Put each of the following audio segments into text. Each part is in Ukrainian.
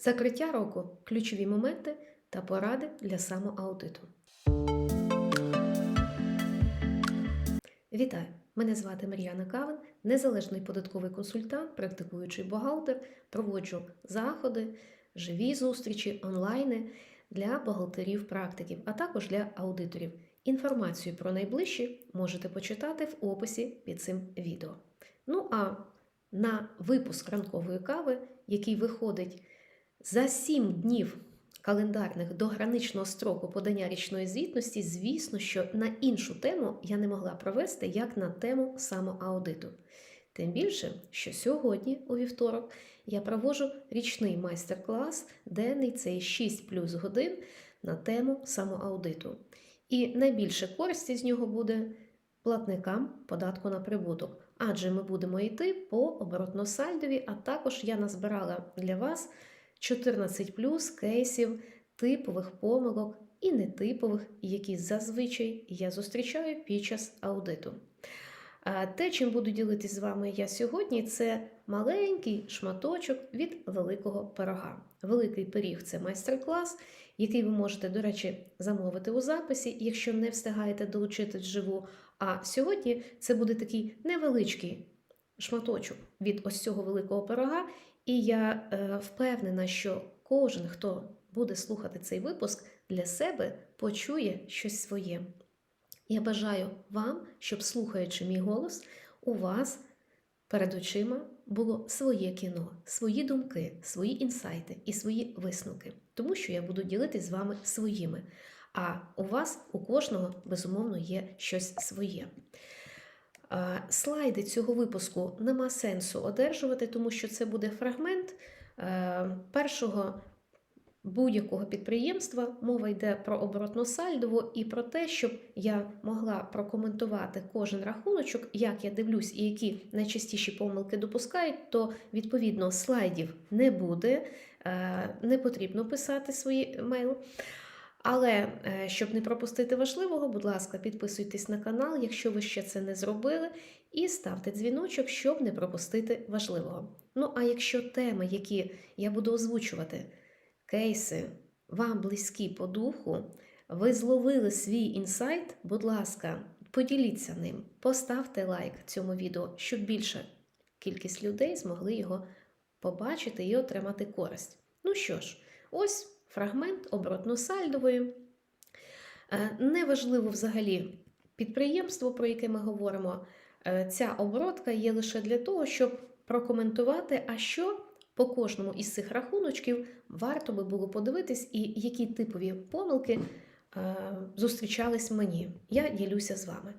Закриття року ключові моменти та поради для самоаудиту. Вітаю! Мене звати Мар'яна Кавин, незалежний податковий консультант, практикуючий бухгалтер. Проводжу заходи, живі зустрічі, онлайни для бухгалтерів-практиків, а також для аудиторів. Інформацію про найближчі можете почитати в описі під цим відео. Ну а на випуск ранкової кави, який виходить за 7 днів календарних до граничного строку подання річної звітності, звісно, що на іншу тему я не могла провести, як на тему самоаудиту. Тим більше, що сьогодні, у вівторок, я проводжу річний майстер-клас, денний цей 6 плюс годин на тему самоаудиту. І найбільше користі з нього буде платникам податку на прибуток, адже ми будемо йти по оборотно-сальдові, а також я назбирала для вас 14 плюс кейсів типових помилок і нетипових, які зазвичай я зустрічаю під час аудиту. А Те, чим буду ділитись з вами я сьогодні, це маленький шматочок від великого пирога. Великий пиріг це майстер-клас, який ви можете, до речі, замовити у записі, якщо не встигаєте долучити вживу. А сьогодні це буде такий невеличкий шматочок від ось цього великого пирога. І я е, впевнена, що кожен, хто буде слухати цей випуск, для себе почує щось своє. Я бажаю вам, щоб, слухаючи мій голос, у вас перед очима було своє кіно, свої думки, свої інсайти і свої висновки, тому що я буду ділитись з вами своїми. А у вас, у кожного, безумовно, є щось своє. Слайди цього випуску нема сенсу одержувати, тому що це буде фрагмент е, першого будь-якого підприємства. Мова йде про оборотно сальдово і про те, щоб я могла прокоментувати кожен рахуночок, як я дивлюсь і які найчастіші помилки допускають, то відповідно слайдів не буде, е, не потрібно писати свої мейл. Але е, щоб не пропустити важливого, будь ласка, підписуйтесь на канал, якщо ви ще це не зробили, і ставте дзвіночок, щоб не пропустити важливого. Ну а якщо теми, які я буду озвучувати, кейси вам близькі по духу, ви зловили свій інсайт, будь ласка, поділіться ним, поставте лайк цьому відео, щоб більша кількість людей змогли його побачити і отримати користь. Ну що ж, ось фрагмент оборотно-сальдової. Е, Неважливо взагалі підприємство, про яке ми говоримо. Е, Ця оборотка є лише для того, щоб прокоментувати, а що по кожному із цих рахуночків варто би було подивитись, і які типові помилки е, зустрічались мені. Я ділюся з вами.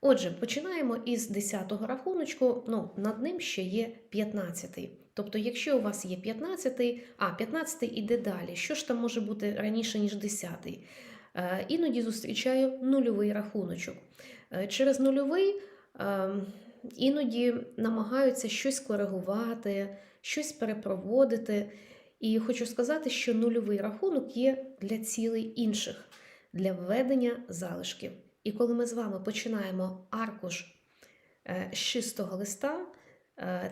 Отже, починаємо із 10-го рахуночку, ну, над ним ще є 15-й. Тобто, якщо у вас є 15-й, а 15-й іде далі. Що ж там може бути раніше, ніж 10-й? Е, іноді зустрічаю нульовий рахуночок. Е, через нульовий е, іноді намагаються щось коригувати, щось перепроводити. І хочу сказати, що нульовий рахунок є для цілей інших, для введення залишків. І коли ми з вами починаємо аркуш е, з чистого листа,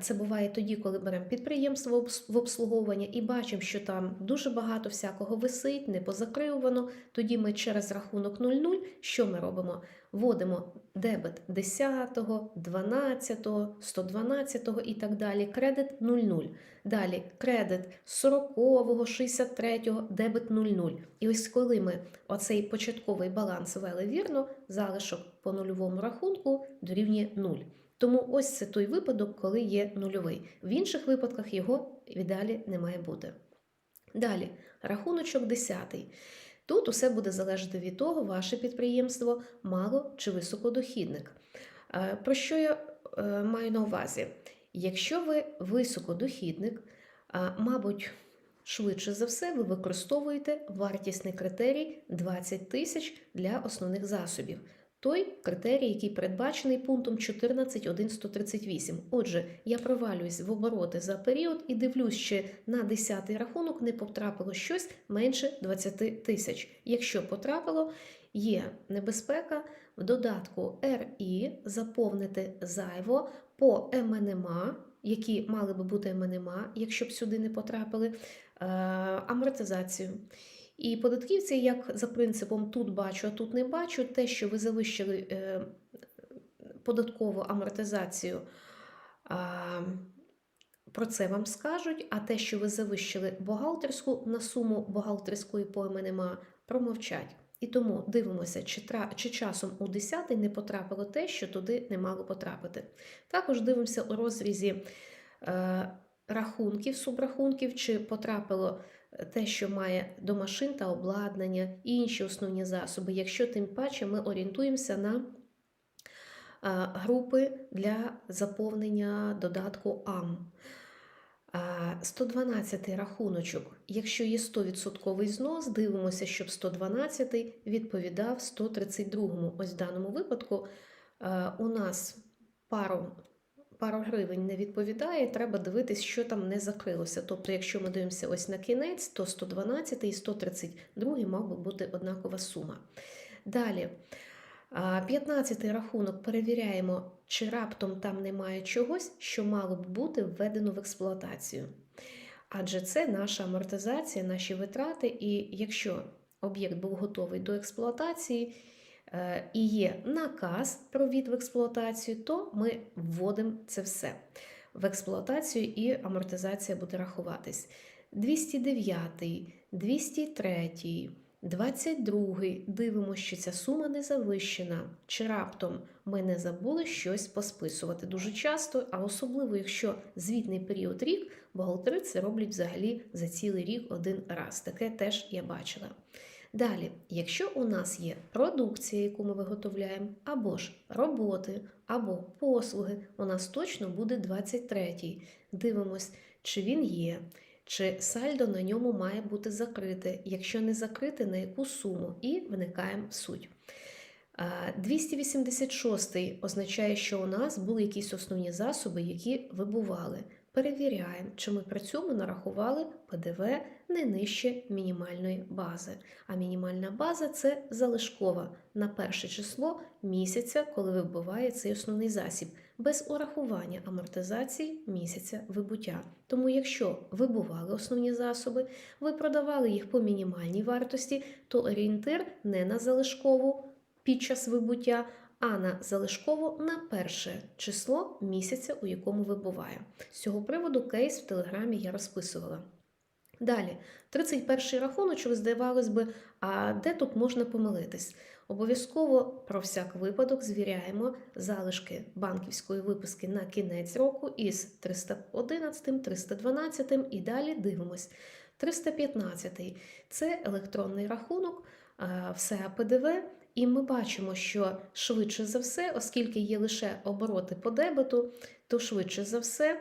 це буває тоді, коли беремо підприємство в обслуговування і бачимо, що там дуже багато всякого висить, не позакривано. Тоді ми через рахунок 0,0 що ми робимо? Вводимо дебет 10, 12, 112 і так далі. Кредит 0,0. Далі кредит 40, 63, дебет 0,0. І ось коли ми оцей початковий баланс ввели вірно, залишок по нульовому рахунку дорівнює 0. Тому ось це той випадок, коли є нульовий. В інших випадках його віддалі не має бути. Далі, рахуночок 10. Тут усе буде залежати від того, ваше підприємство мало чи високодохідник. Е, Про що я е, маю на увазі? Якщо ви високодохідник, мабуть, швидше за все, ви використовуєте вартісний критерій 20 тисяч для основних засобів. Той критерій, який передбачений пунктом 14.1.138. Отже, я провалююсь в обороти за період і дивлюсь, чи на 10-й рахунок не потрапило щось менше 20 тисяч. Якщо потрапило, є небезпека в додатку РІ заповнити зайво по МНМА, які мали би бути МНМА, якщо б сюди не потрапили е, амортизацію. І податківці, як за принципом тут бачу, а тут не бачу, те, що ви завищили е, податкову амортизацію, про це вам скажуть, а те, що ви завищили бухгалтерську на суму бухгалтерської пойми нема, промовчать. І тому дивимося, чи, чи часом у 10 не потрапило те, що туди не мало потрапити. Також дивимося у розрізі е, рахунків, субрахунків, чи потрапило те, що має до машин та обладнання і інші основні засоби. Якщо тим паче ми орієнтуємося на групи для заповнення додатку АМ. А, 112 рахуночок. Якщо є 100% знос, дивимося, щоб 112 відповідав 132. Ось в даному випадку у нас пару, пару гривень не відповідає, треба дивитись, що там не закрилося. Тобто, якщо ми дивимося ось на кінець, то 112 і 132 мав би бути однакова сума. Далі. 15 рахунок перевіряємо, чи раптом там немає чогось, що мало б бути введено в експлуатацію. Адже це наша амортизація, наші витрати, і якщо об'єкт був готовий до експлуатації і є наказ про від в експлуатацію, то ми вводимо це все в експлуатацію і амортизація буде рахуватись. 209, 203. 22-й дивимося, що ця сума не завищена, чи раптом ми не забули щось посписувати дуже часто, а особливо, якщо звітний період рік, бухгалтери це роблять взагалі за цілий рік один раз. Таке теж я бачила. Далі, якщо у нас є продукція, яку ми виготовляємо, або ж роботи, або послуги, у нас точно буде 23-й. Дивимось, чи він є чи сальдо на ньому має бути закрите, якщо не закрите, на яку суму, і вникаємо в суть. 286 означає, що у нас були якісь основні засоби, які вибували. Перевіряємо, чи ми при цьому нарахували ПДВ не нижче мінімальної бази. А мінімальна база це залишкова на перше число місяця, коли вибуває цей основний засіб, без урахування амортизації місяця вибуття. Тому, якщо вибували основні засоби, ви продавали їх по мінімальній вартості, то орієнтир не на залишкову під час вибуття, а на залишково на перше число місяця, у якому вибуває. З цього приводу кейс в телеграмі я розписувала. Далі, 31-й рахуночок, здавалось би, а де тут можна помилитись? Обов'язково про всяк випадок звіряємо залишки банківської виписки на кінець року із 311, 312 і далі дивимось. 315 це електронний рахунок, все ПДВ. І ми бачимо, що швидше за все, оскільки є лише обороти по дебету, то швидше за все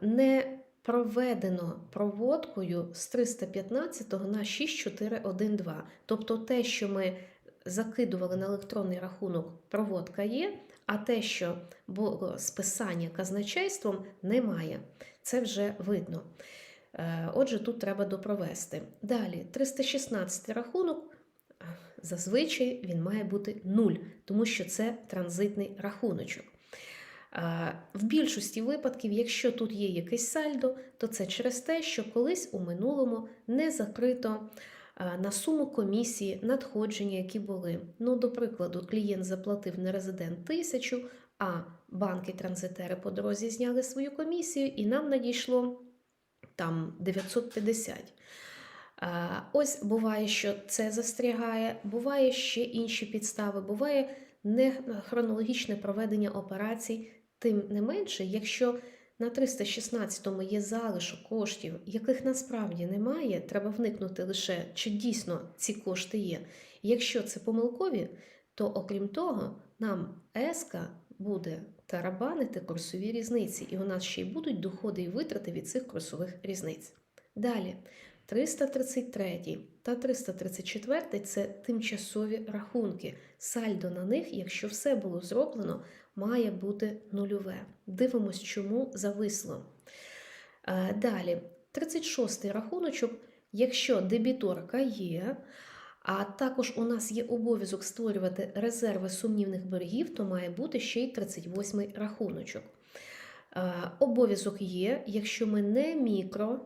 не проведено проводкою з 315 на 6412. Тобто те, що ми закидували на електронний рахунок, проводка є, а те, що було списання казначейством, немає. Це вже видно. Е, отже, тут треба допровести. Далі, 316 рахунок. Зазвичай він має бути 0, тому що це транзитний рахуночок. В більшості випадків, якщо тут є якесь сальдо, то це через те, що колись у минулому не закрито на суму комісії надходження, які були. Ну, до прикладу, клієнт заплатив нерезидент тисячу, а банки-транзитери по дорозі зняли свою комісію, і нам надійшло там 950. Ось буває, що це застрягає, буває ще інші підстави, буває не хронологічне проведення операцій. Тим не менше, якщо на 316-му є залишок коштів, яких насправді немає, треба вникнути лише, чи дійсно ці кошти є. Якщо це помилкові, то окрім того, нам ЕСКА буде тарабанити курсові різниці, і у нас ще й будуть доходи і витрати від цих курсових різниць. Далі. 333 та 334 це тимчасові рахунки. Сальдо на них, якщо все було зроблено, має бути нульове. Дивимось, чому зависло. Е, далі, 36 рахуночок, якщо дебіторка є, а також у нас є обов'язок створювати резерви сумнівних боргів, то має бути ще й 38 рахуночок. Е, обов'язок є, якщо ми не мікро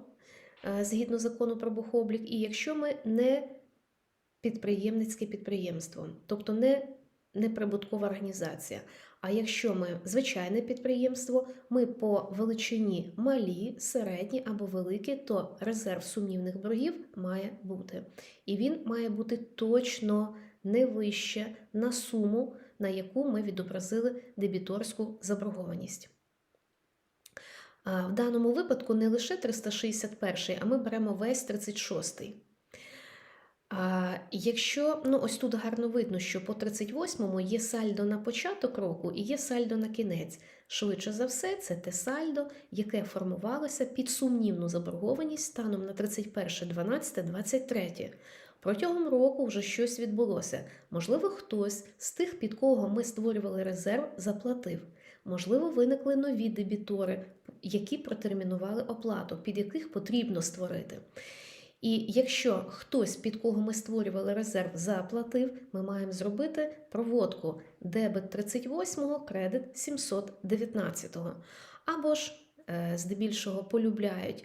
згідно закону про бухоблік, і якщо ми не підприємницьке підприємство, тобто не неприбуткова організація. А якщо ми звичайне підприємство, ми по величині малі, середні або великі, то резерв сумнівних боргів має бути. І він має бути точно не вище на суму, на яку ми відобразили дебіторську заборгованість. В даному випадку не лише 361, а ми беремо весь 36. А якщо ну ось тут гарно видно, що по 38-му є сальдо на початок року і є сальдо на кінець. Швидше за все, це те сальдо, яке формувалося під сумнівну заборгованість станом на 31.12.23. Протягом року вже щось відбулося. Можливо, хтось з тих, під кого ми створювали резерв, заплатив. Можливо, виникли нові дебітори, які протермінували оплату, під яких потрібно створити. І якщо хтось, під кого ми створювали резерв, заплатив, ми маємо зробити проводку дебет 38, кредит 719. Або ж, е, здебільшого, полюбляють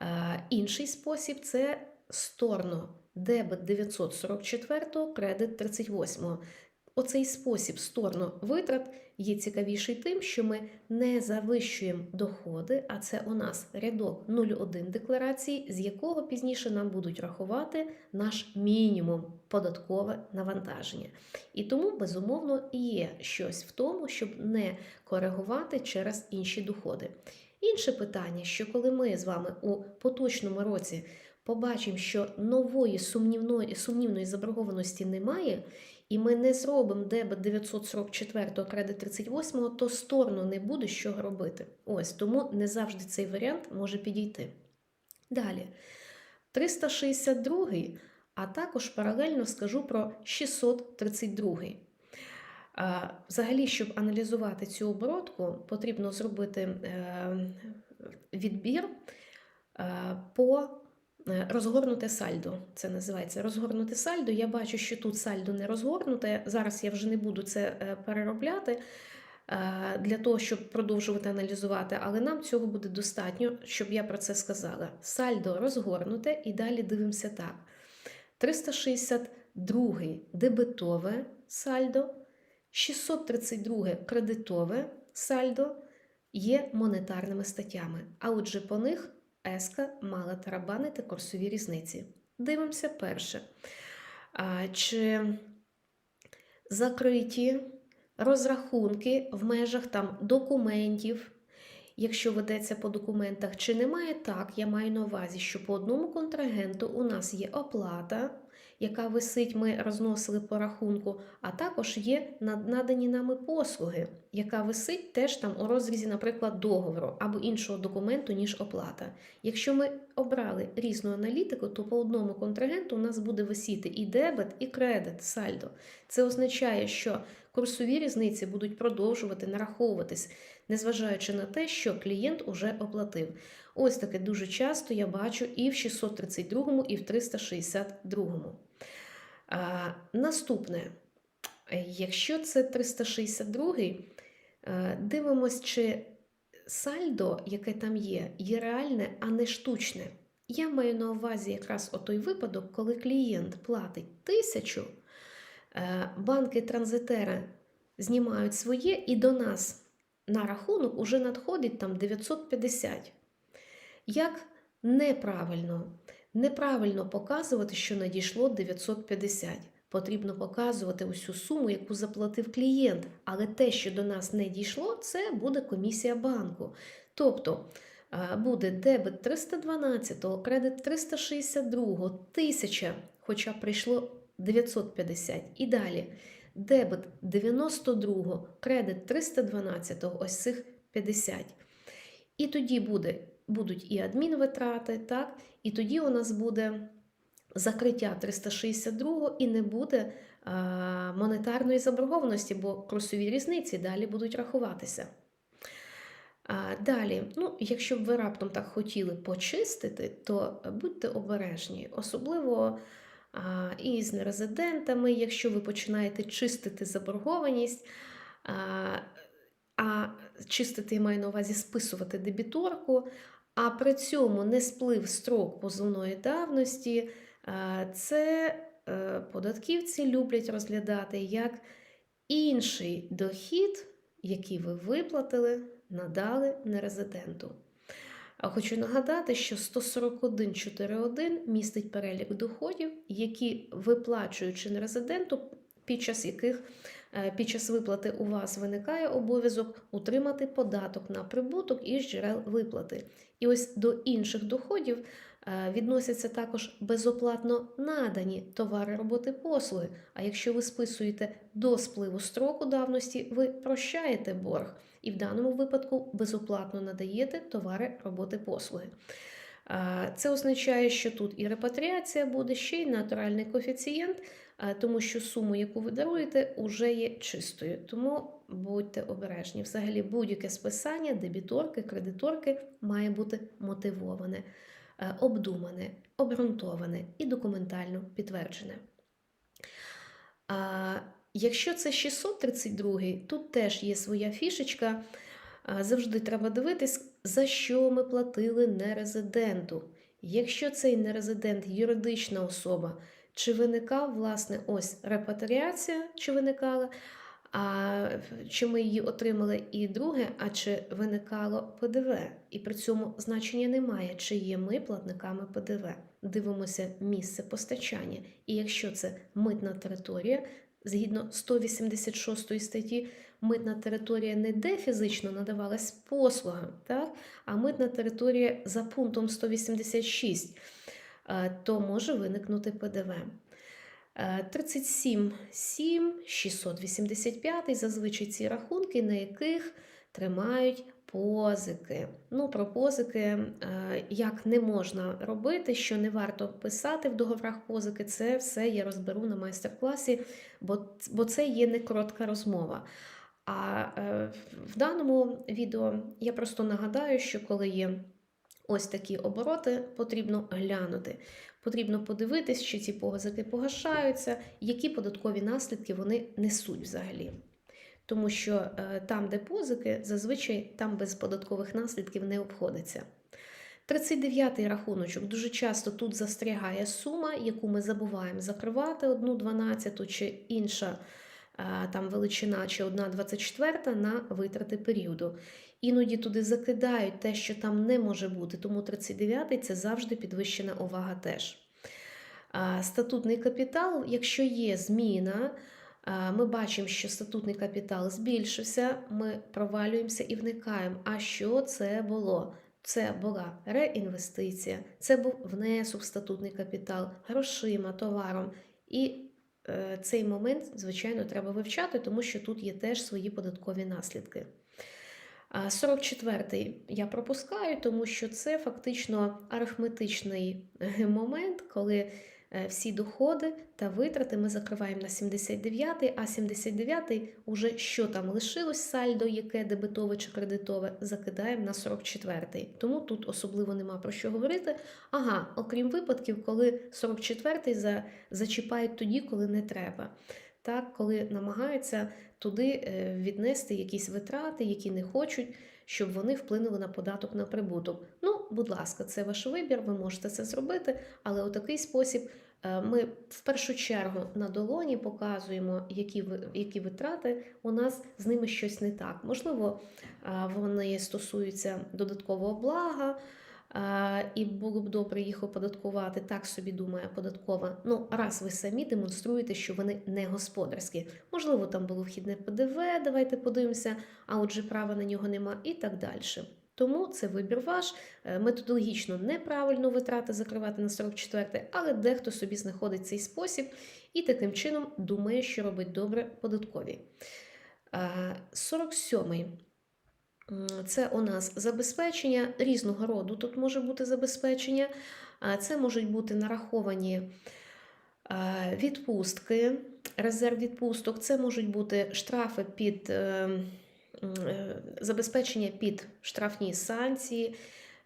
е, інший спосіб це сторно дебет 944, кредит 38. Оцей спосіб сторно витрат є цікавіший тим, що ми не завищуємо доходи, а це у нас рядок 01 декларації, з якого пізніше нам будуть рахувати наш мінімум податкове навантаження. І тому, безумовно, є щось в тому, щоб не коригувати через інші доходи. Інше питання, що коли ми з вами у поточному році побачимо, що нової сумнівної сумнівної заборгованості немає, і ми не зробимо дебет 944 кредит 38, то сторону не буде що робити. Ось тому не завжди цей варіант може підійти. Далі, 362, а також паралельно скажу про 632. Взагалі, щоб аналізувати цю оборотку, потрібно зробити е, відбір е, по розгорнуте сальдо. Це називається розгорнуте сальдо. Я бачу, що тут сальдо не розгорнуте. Зараз я вже не буду це е, переробляти е, для того, щоб продовжувати аналізувати, але нам цього буде достатньо, щоб я про це сказала. Сальдо розгорнуте, і далі дивимося так. 362 дебетове сальдо, 632 кредитове сальдо є монетарними статтями. А отже, по них еска мала тарабанити курсові різниці. Дивимося перше. Чи закриті розрахунки в межах там документів, якщо ведеться по документах, чи немає так, я маю на увазі, що по одному контрагенту у нас є оплата яка висить, ми розносили по рахунку, а також є надані нами послуги, яка висить теж там у розрізі, наприклад, договору або іншого документу, ніж оплата. Якщо ми обрали різну аналітику, то по одному контрагенту у нас буде висіти і дебет, і кредит, сальдо. Це означає, що курсові різниці будуть продовжувати нараховуватись, незважаючи на те, що клієнт уже оплатив. Ось таке дуже часто я бачу і в 632, і в 362. А, Наступне, якщо це 362, дивимось, чи сальдо, яке там є, є реальне, а не штучне. Я маю на увазі якраз отой випадок, коли клієнт платить тисячу, е, банки транзитера знімають своє, і до нас на рахунок уже надходить там 950. Як неправильно неправильно показувати, що надійшло 950. Потрібно показувати усю суму, яку заплатив клієнт. Але те, що до нас не дійшло, це буде комісія банку. Тобто буде дебет 312, кредит 362, 1000, хоча прийшло 950. І далі дебет 92, кредит 312, ось цих 50. І тоді буде будуть і адмінвитрати, так? і тоді у нас буде закриття 362 і не буде а, монетарної заборгованості, бо курсові різниці далі будуть рахуватися. А, Далі, ну, якщо б ви раптом так хотіли почистити, то будьте обережні, особливо а, і з нерезидентами, якщо ви починаєте чистити заборгованість. А, а чистити я маю на увазі списувати дебіторку, а при цьому не сплив строк позовної давності, це е, податківці люблять розглядати як інший дохід, який ви виплатили, надали нерезиденту. Хочу нагадати, що 141.4.1 містить перелік доходів, які виплачуючи нерезиденту, під час яких під час виплати у вас виникає обов'язок утримати податок на прибуток із джерел виплати. І ось до інших доходів е, відносяться також безоплатно надані товари, роботи, послуги. А якщо ви списуєте до спливу строку давності, ви прощаєте борг і в даному випадку безоплатно надаєте товари, роботи, послуги. Це означає, що тут і репатріація буде ще й натуральний коефіцієнт, тому що суму, яку ви даруєте, вже є чистою. Тому будьте обережні. Взагалі, будь-яке списання, дебіторки, кредиторки має бути мотивоване, е, обдумане, обґрунтоване і документально підтверджене. Якщо це 632, тут теж є своя фішечка. Завжди треба дивитись, за що ми платили нерезиденту. Якщо цей нерезидент юридична особа, чи виникав, власне, ось репатріація, чи виникала, а чи ми її отримали, і друге, а чи виникало ПДВ. І при цьому значення немає, чи є ми платниками ПДВ. Дивимося місце постачання. І якщо це митна територія, згідно 186 статті, митна територія не де фізично надавалась послуга, так? а митна територія за пунктом 186, е, то може виникнути ПДВ. 37, 7, 685 зазвичай ці рахунки, на яких тримають позики. Ну, про позики, е, як не можна робити, що не варто писати в договорах позики, це все я розберу на майстер-класі, бо, це є не коротка розмова. А е, в даному відео я просто нагадаю, що коли є ось такі обороти, потрібно глянути. Потрібно подивитись, чи ці позики погашаються, які податкові наслідки вони несуть взагалі. Тому що е, там, де позики, зазвичай там без податкових наслідків не обходиться. 39-й рахуночок дуже часто тут застрягає сума, яку ми забуваємо закривати, одну 12 чи інша е, там величина, чи одна 24 на витрати періоду. Іноді туди закидають те, що там не може бути, тому 39-й це завжди підвищена увага теж. Статутний капітал, якщо є зміна, ми бачимо, що статутний капітал збільшився, ми провалюємося і вникаємо. А що це було? Це була реінвестиція, це був внесок в статутний капітал, грошима, товаром. І е, цей момент, звичайно, треба вивчати, тому що тут є теж свої податкові наслідки. 44-й я пропускаю, тому що це фактично арифметичний е, момент, коли е, всі доходи та витрати ми закриваємо на 79-й, а 79-й уже що там лишилось сальдо, яке дебетове чи кредитове, закидаємо на 44-й. Тому тут особливо нема про що говорити. Ага, окрім випадків, коли 44-й за, зачіпають тоді, коли не треба. Так, коли намагаються туди е, віднести якісь витрати, які не хочуть, щоб вони вплинули на податок на прибуток. Ну, будь ласка, це ваш вибір, ви можете це зробити, але у такий спосіб е, ми в першу чергу на долоні показуємо, які які витрати у нас з ними щось не так. Можливо, вони стосуються додаткового блага. І було б добре їх оподаткувати, так собі думає податкова. Ну, раз ви самі демонструєте, що вони не господарські. Можливо, там було вхідне ПДВ, давайте подивимося, а отже, права на нього нема і так далі. Тому це вибір ваш. Е, методологічно неправильно витрати закривати на 44, але дехто собі знаходить цей спосіб і таким чином думає, що робить добре податкові. 47-й. Це у нас забезпечення різного роду. Тут може бути забезпечення, це можуть бути нараховані відпустки, резерв відпусток, це можуть бути штрафи під е, е, забезпечення під штрафні санкції,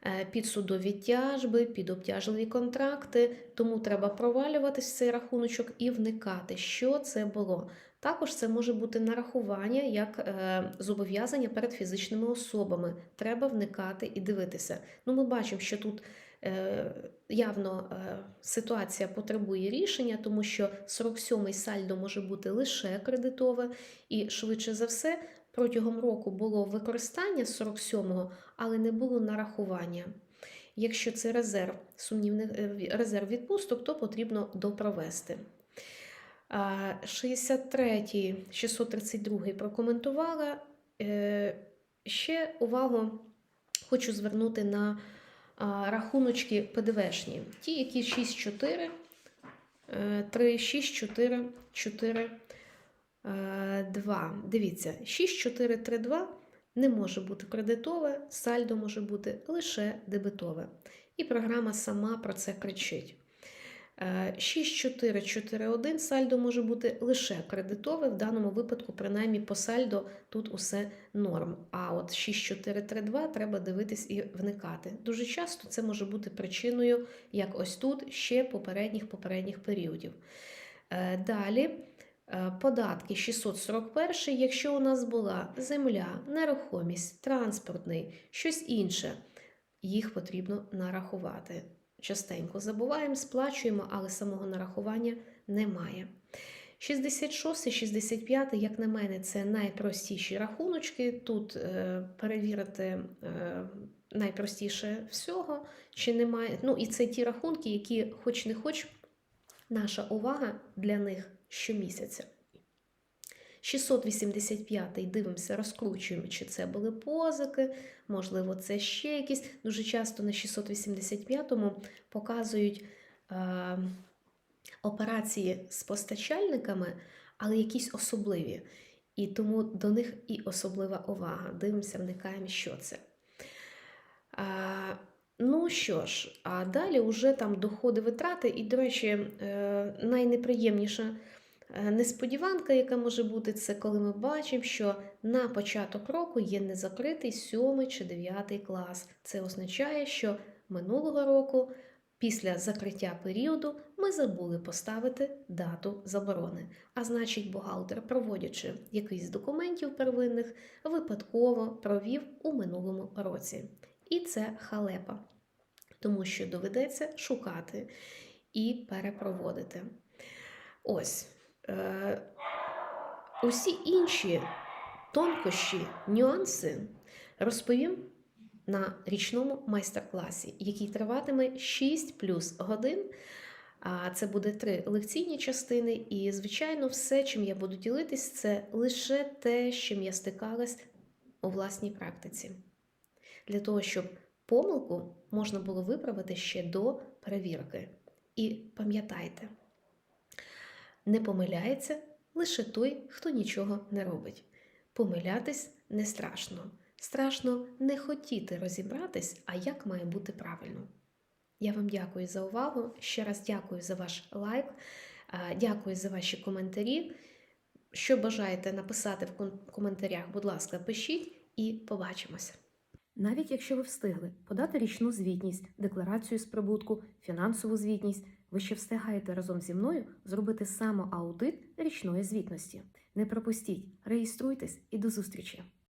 е, під судові тяжби, під обтяжливі контракти. Тому треба провалюватись в цей рахуночок і вникати, що це було. Також це може бути нарахування як е, зобов'язання перед фізичними особами. Треба вникати і дивитися. Ну, ми бачимо, що тут е, явно е, ситуація потребує рішення, тому що 47-й сальдо може бути лише кредитове, і швидше за все протягом року було використання 47-го, але не було нарахування. Якщо це резерв сумнівних резерв відпусток, то потрібно допровести. 63, 632 прокоментувала. Е, Ще увагу хочу звернути на рахуночки ПДВшні. Ті, які 6-4, 3, 6, 4, 4, 2. Дивіться, 6, 4, 3, 2 не може бути кредитове, сальдо може бути лише дебетове. І програма сама про це кричить. 6441 сальдо може бути лише кредитове, в даному випадку, принаймні по сальдо тут усе норм. А от 6432 треба дивитись і вникати. Дуже часто це може бути причиною, як ось тут, ще попередніх попередніх періодів. Е, Далі. е, Податки 641, якщо у нас була земля, нерухомість, транспортний, щось інше, їх потрібно нарахувати частенько забуваємо, сплачуємо, але самого нарахування немає. 66, 65, як на мене, це найпростіші рахуночки. Тут е, перевірити е, найпростіше всього, чи немає. Ну, і це ті рахунки, які, хоч не хоч, наша увага для них щомісяця. 685-й дивимося, розкручуємо, чи це були позики, можливо, це ще якісь. Дуже часто на 685-му показують е, операції з постачальниками, але якісь особливі. І тому до них і особлива увага. Дивимося, вникаємо, що це. А, Ну що ж, а далі вже там доходи витрати, і, до речі, е, найнеприємніша Е, Несподіванка, яка може бути, це коли ми бачимо, що на початок року є незакритий 7 чи 9 клас. Це означає, що минулого року, після закриття періоду, ми забули поставити дату заборони. А значить, бухгалтер, проводячи якийсь з документів первинних, випадково провів у минулому році. І це халепа, тому що доведеться шукати і перепроводити. Ось. Е, Усі інші тонкощі, нюанси розповім на річному майстер-класі, який триватиме 6 плюс годин. Це буде три лекційні частини, і, звичайно, все, чим я буду ділитись, це лише те, з чим я стикалась у власній практиці. Для того, щоб помилку можна було виправити ще до перевірки. І пам'ятайте, не помиляється лише той, хто нічого не робить. Помилятись не страшно. Страшно не хотіти розібратись, а як має бути правильно. Я вам дякую за увагу. Ще раз дякую за ваш лайк, дякую за ваші коментарі. Що бажаєте написати в коментарях, будь ласка, пишіть і побачимося. Навіть якщо ви встигли подати річну звітність, декларацію з прибутку, фінансову звітність, ви ще встигаєте разом зі мною зробити самоаудит річної звітності. Не пропустіть, реєструйтесь і до зустрічі!